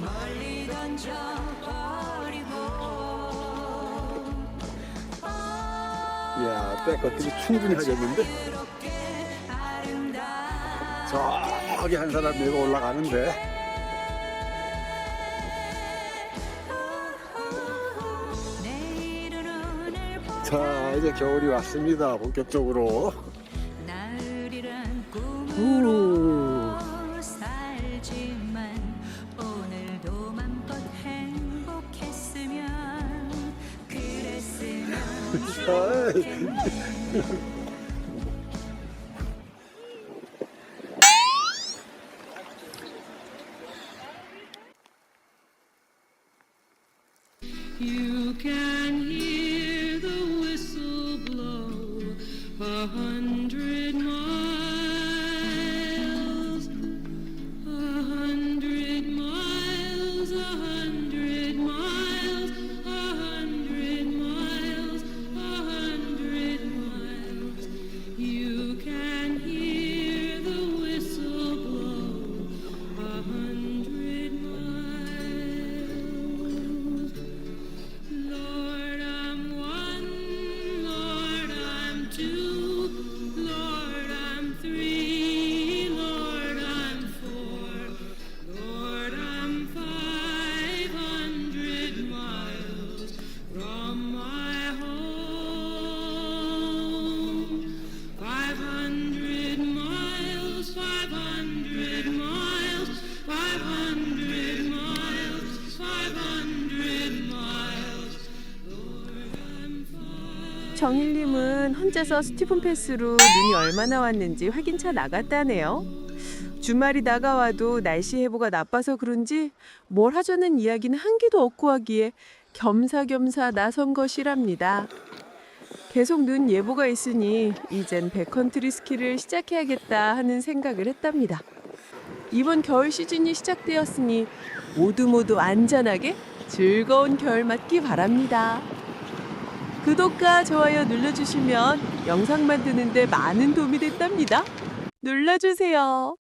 멀리 던져버리고 이야, 백커팅이 충분히 하겠는데? 저기 한 사람 내가 올라가는데. 자, 이제 겨울이 왔습니다. 본격적으로. 나으리란 우. you can hear the whistle blow a hundred. 정일님은 혼자서 스티븐 패스로 눈이 얼마나 왔는지 확인차 나갔다네요. 주말이 나가와도 날씨 예보가 나빠서 그런지 뭘 하자는 이야기는 한 개도 없고 하기에 겸사겸사 나선 것이랍니다. 계속 눈 예보가 있으니 이젠 백컨트리 스키를 시작해야겠다 하는 생각을 했답니다. 이번 겨울 시즌이 시작되었으니 모두 모두 안전하게 즐거운 겨울 맞기 바랍니다. 구독과 좋아요 눌러주시면 영상 만드는데 많은 도움이 됐답니다. 눌러주세요.